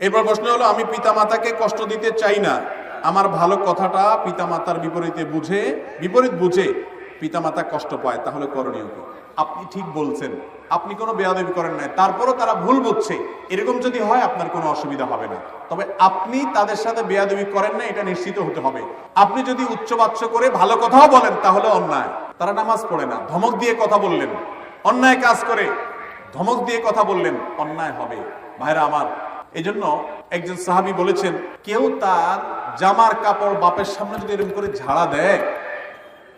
এরপর প্রশ্ন হলো, আমি পিতামাতাকে কষ্ট দিতে চাই না। আমার ভালো কথাটা পিতামাতার বিপরীতে বুঝে, বিপরীত বুঝে পিতামাতা কষ্ট পায়, তাহলে করণীয় কি? আপনি ঠিক বলছেন। আপনি কোনো বেয়াদবি করেন নাই। তারপরও তারা ভুল বুঝছে। এরকম যদি হয়, আপনার কোনো অসুবিধা হবে না। তবে আপনি তাদের সাথে বেয়াদবি করেন না এটা নিশ্চিত হতে হবে। আপনি যদি উচ্চবাচ্য করে ভালো কথাও বলেন, তাহলে অন্যায়। তারা নামাজ পড়ে না। ধমক দিয়ে কথা বললেন। অন্যায় কাজ করে। ধমক দিয়ে কথা বললেন। অন্যায় হবে। ভাইরা আমার এই জন্য একজন সাহাবি বলেছেন, কেউ তার জামার কাপড় বাপের সামনে যদি এরকম করে ঝাড়া দেয়,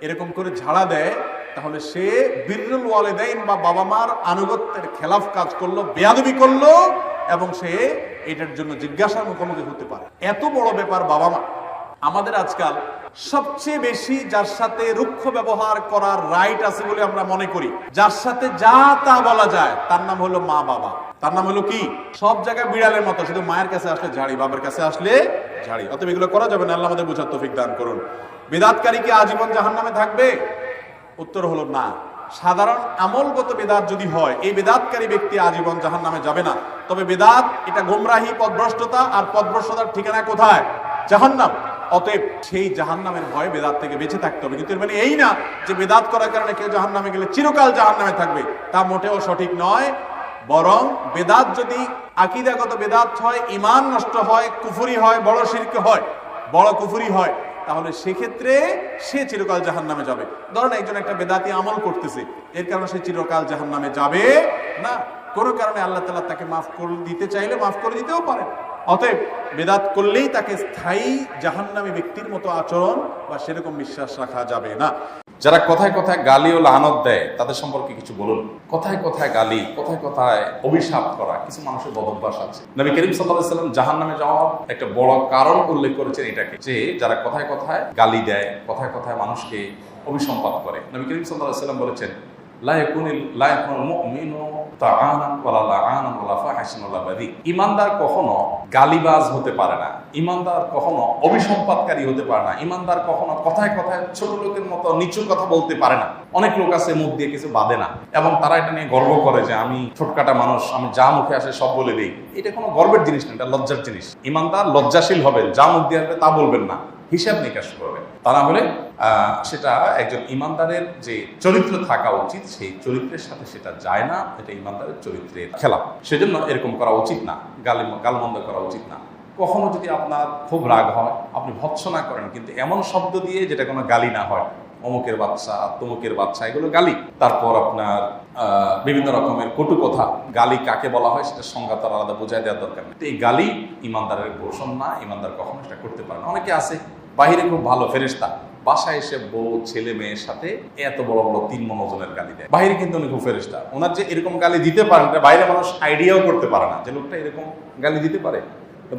এরকম করে ঝাড়া দেয়, তাহলে সে বীরুল ওয়ালেদাইন বা বাবা মার আনুগত্যের খেলাফ কাজ করল, বেয়াদবি করল এবং সে এটার জন্য জিজ্ঞাসার মুখোমুখি হতে পারে। এত বড় ব্যাপার বাবা মা। আমাদের আজকাল সবচেয়ে বেশি যার সাথে রুক্ষ ব্যবহার করার রাইট আছে বলে আমরা মনে করি। যার সাথে যা তা বলা যায়, তার নাম হলো মা বাবা তার নাম হলো কি? সব জায়গায় বিড়ালের মতো, শুধু মায়ের কাছে আসলে ঝাড়ি বাবার কাছে আসলে ঝাড়ি। অতএব এগুলো করা যাবে না, আল্লাহ আমাদের বোঝার তৌফিক দান করুন। বেদাতকারী কি আজীবন জাহান নামে থাকবে? উত্তর হলো না। সাধারণ আমলগত বেদাত যদি হয়, এই বেদাতকারী ব্যক্তি আজীবন জাহান নামে যাবে না। তবে বেদাত, এটা গোমরাহি, পদভ্রষ্টতা আর পদভ্রষ্টতার ঠিকানা কোথায়? জাহান্নাম। অতএব সেই জাহান্নামের ভয়ে বেদাত থেকে বেঁচে থাকতে হবে। কিন্তু মানে এই না যে বেদাত করার কারণে কেউ জাহান্নামে গেলে চিরকাল জাহান্নামে থাকবে। তা মোটেও সঠিক নয়। বরং বেদাত যদি আকিদাগত বেদাত হয় ইমান নষ্ট হয়, কুফুরি হয়, বড় শিরক হয়, বড় কুফুরি হয়, তাহলে সেক্ষেত্রে সে চিরকাল জাহান নামে যাবে। ধরেন একজন একটা বেদাতি আমল করতেছে, এর কারণে সে চিরকাল জাহান নামে যাবে না। কোনো কারণে আল্লাহ তালা তাকে মাফ করে, দিতে চাইলে মাফ করে দিতেও পারে। অতএব বেদাত করলেই তাকে স্থায়ী জাহান্নামী ব্যক্তির মতো আচরণ বা সেরকম বিশ্বাস রাখা যাবে না। যারা কথায় কথায় গালি ও লানত দেয়, তাদের সম্পর্কে কিছু বলুন। কথায় কথায় গালি, কথায় কথায় অভিশাপ করা, কিছু মানুষের বদভ্যাস আছে। নবী করিম সাল্লাম জাহান নামে যাওয়ার একটা বড় কারণ উল্লেখ করেছেন এটাকে, যে যারা কথায় কথায় গালি দেয়, কথায় কথায় মানুষকে অভিসম্পাদ করে। নবী করিম সাল্লাহ সাল্লাম বলেছেন ঈমানদার কখনো গালিবাজ হতে পারে না। ঈমানদার কখনো অভিসম্পাদকারী হতে পারে না। ঈমানদার কখনো কথায় কথায় ছোট লোকের মতো নিচু কথা বলতে পারে না। অনেক লোক আছে মুখ দিয়ে কিছু বাদে না। এবং তারা এটা নিয়ে গর্ব করে যে আমি ছোটকাটা মানুষ, আমি যা মুখে আসে সব বলে দিই। এটা কোনো গর্বের জিনিস না, এটা লজ্জার জিনিস। ইমানদার লজ্জাশীল হবেন যা মুখ দিয়ে আসবে তা বলবেন না। হিসাব নিকাশ করবেন। তা না হলে সেটা একজন ইমানদারের যে চরিত্র থাকা উচিত, সেই চরিত্রের সাথে সেটা যায় না, এটা ইমানদারের চরিত্রের খেলা। সেজন্য এরকম করা উচিত না, গালি, গালমন্দ করা উচিত না। কখনো যদি আপনার খুব রাগ হয়, আপনি ভৎসনা করেন, কিন্তু এমন শব্দ দিয়ে যেটা কোনো গালি না হয়, অমুকের বাচ্চা, তমুকের বাচ্চা, এগুলো গালি। তারপর আপনার বিভিন্ন রকমের কটু কথা গালি কাকে বলা হয় সেটা সংজ্ঞা তার আলাদা বোঝাই দেওয়ার দরকার নেই। এই গালি ইমানদারের পোষণ না, ইমানদার কখনো সেটা করতে পারে না। অনেকে আছে, বাহিরে খুব ভালো ফেরেস্তা বাসায় এসে বউ, ছেলে, মেয়ের সাথে এত বড় বড় তিন মনোজনের গালি দেয়। বাইরে কিন্তু উনি খুব ফেরেস্তা ওনার যে এরকম গালি দিতে পারেন, এটা বাইরে মানুষ আইডিয়াও করতে পারে না যে লোকটা এরকম গালি দিতে পারে।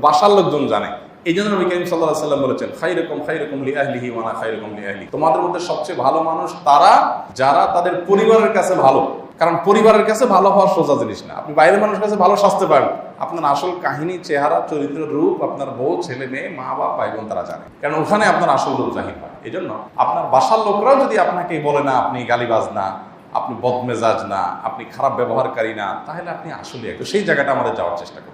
বাসার লোকজন জানে। এই জন্য নবী করিম সাল্লাহ সাল্লাম বলেছেন খাই রকম খাই রকম লি আহলিহি ওয়ানা খাই রকম লি আহলি তোমাদের মধ্যে সবচেয়ে ভালো মানুষ তারা, যারা তাদের পরিবারের কাছে ভালো। কারণ পরিবারের কাছে ভালো হওয়া সোজা জিনিস না। আপনি বাইরের মানুষের কাছে ভালো সাজতে পারেন আপনার আসল কাহিনী, চেহারা, চরিত্র, রূপ, আপনার বউ, ছেলে, মেয়ে, মা, বাপ ভাই বোন তারা জানে। কারণ ওখানে আপনার আসল রূপ জাহির হয়। এই জন্য আপনার বাসার লোকরাও যদি আপনাকে বলে না, আপনি গালিবাজ না, আপনি বদমেজাজ না, আপনি খারাপ ব্যবহারকারী না, তাহলে আপনি আসলে একটু সেই জায়গাটা আমাদের যাওয়ার চেষ্টা করুন।